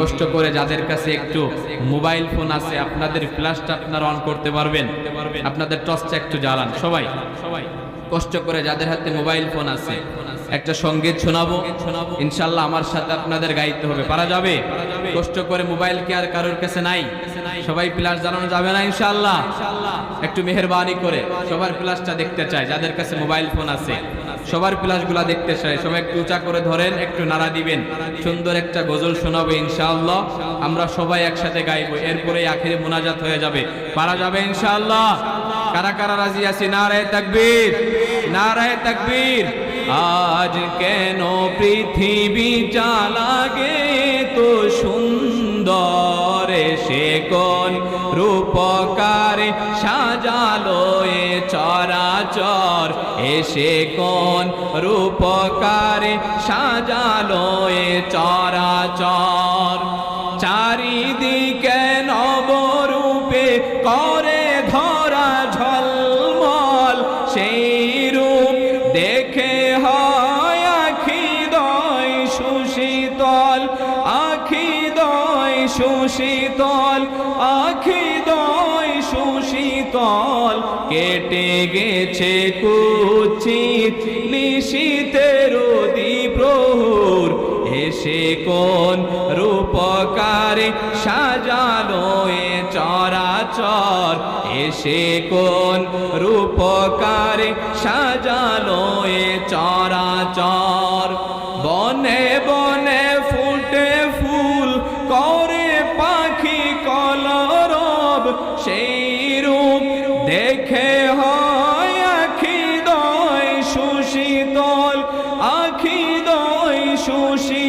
কষ্ট করে যাদের কাছে একটু মোবাইল ফোন আছে, আপনাদের ফ্ল্যাশটা আপনারা অন করতে পারবেন। আপনাদের টর্চটা একটু জ্বালান, সবাই। সবাই কষ্ট করে যাদের হাতে মোবাইল ফোন আছে, একটা সংগীত শোনাবো ইনশাল্লাহ আমার সাথে আপনাদের গাইতে হবে। পারা যাবে? কষ্ট করে মোবাইল কি আর কারোর কাছে নাই? সবাই প্লাস জানানো যাবে না ইনশাল্লাহ একটু মেহরবানি করে সবার প্লাসটা দেখতে চাই, যাদের কাছে মোবাইল ফোন আছে। সবার প্লাসগুলা দেখতে চাই। সবাই একটু উঁচা করে ধরেন, একটু নাড়া দিবেন। সুন্দর একটা গজল শোনাবে ইনশাআল্লাহ। আমরা সবাই একসাথে গাইবো, এরপরে আখিরে মোনাজাত হয়ে যাবে। পারা যাবে ইনশাআল্লাহ। কারা কারা রাজি আছি? নারায় তাকবীর। নারায় তাকবীর। আজ কেন পৃথিবী লাগে তো সুন্দর? সে কোন রূপকারে সাজালো এ চরাচর এসে কোন রূপকারে সাজালো এ চরাচর। চারিদিকে নবরূপে করে ধরা ঝলমল, সেই রূপ দেখে হয় আখি দয় সুশীতল আখি দয় সুশীতল, আখি সুশীতল কেটে গেছে কুচিত নিশীতের প্রহুর। এসে কোন রূপকারে সাজালো এ চরাচর। এসে কোন রূপকারে সাজালো এ চরাচর। সুশী